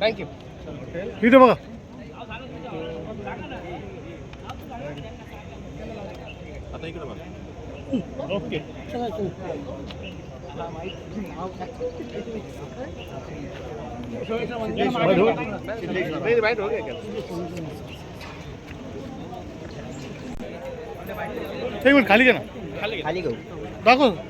Thank you इथे बघा आता इकडे बघा ओके नहीं राइट हो गया क्या एक मिनिट खाली घे ना खाली घेऊ दाखव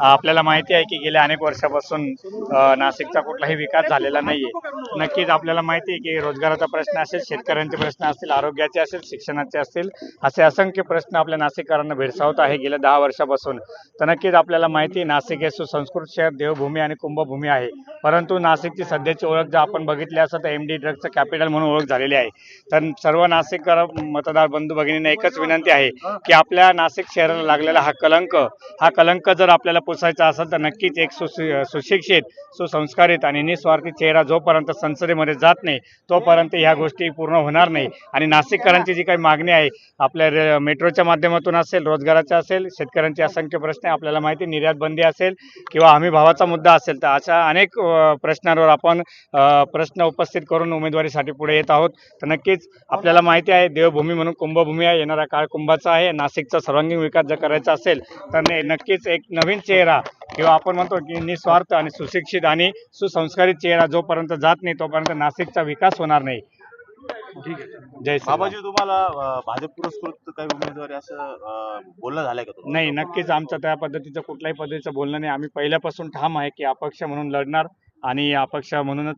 आपल्याला माहिती आहे की गेल्या अनेक वर्षापासून नाशिकचा कुठलाही विकास झालेला नाहीये. नक्कीच आपल्याला माहिती आहे की रोजगाराचा प्रश्न असेल शेतकऱ्यांचे प्रश्न असतील आरोग्याचे असेल शिक्षणाचे असतील असे असंख्य प्रश्न आपल्या नाशिककरांना भेडसावत आहे गेल्या दहा वर्षापासून. तर नक्कीच आपल्याला माहिती नाशिक हे सुसंस्कृत शहर देवभूमी आणि कुंभभूमी आहे. परंतु नाशिकची सध्याची ओळख जर आपण बघितली असं तर एम डी ड्रग्जचं कॅपिटल म्हणून ओळख झालेली आहे. तर सर्व नाशिककर मतदार बंधू भगिनींना एकच विनंती आहे की आपल्या नाशिक शहराला लागलेला हा कलंक हा कलंक जर आपल्याला पोसायचा असेल तर नक्कीच एक सुशि सुशिक्षित सुसंस्कारित आणि निस्वार्थी चेहरा जोपर्यंत संसदेमध्ये जात नाही तोपर्यंत ह्या गोष्टी पूर्ण होणार नाही. आणि नाशिककरांची जी काही मागणी आहे आपल्या रे- मेट्रोच्या माध्यमातून असेल रोजगाराच्या असेल शेतकऱ्यांचे असंख्य प्रश्न आहे आपल्याला माहिती निर्यात बंदी असेल किंवा हमी भावाचा मुद्दा असेल तर अशा अनेक प्रश्नांवर आपण प्रश्न उपस्थित करून उमेदवारीसाठी पुढे येत आहोत. तर नक्कीच आपल्याला माहिती आहे देवभूमी म्हणून कुंभभूमी आहे येणारा काळ कुंभाचा आहे नाशिकचा सर्वांगीण विकास जर करायचा असेल तर नक्कीच एक नवीन चेहरा किंवा आपण म्हणतो की निस्वार्थ आणि सुशिक्षित आणि सुसंस्कारित चेहरा जोपर्यंत जात नाही तोपर्यंत नाशिकचा विकास होणार नाही. जय. बाबाजी तुम्हाला भाजप पुरस्कृत काही उमेदवारी असं बोलणं झालंय का नाही नक्कीच आमचं त्या पद्धतीचं कुठल्याही पद्धतीचं बोलणं नाही. आम्ही पहिल्यापासून ठाम आहे की अपक्ष म्हणून लढणार आणि अपक्ष म्हणूनच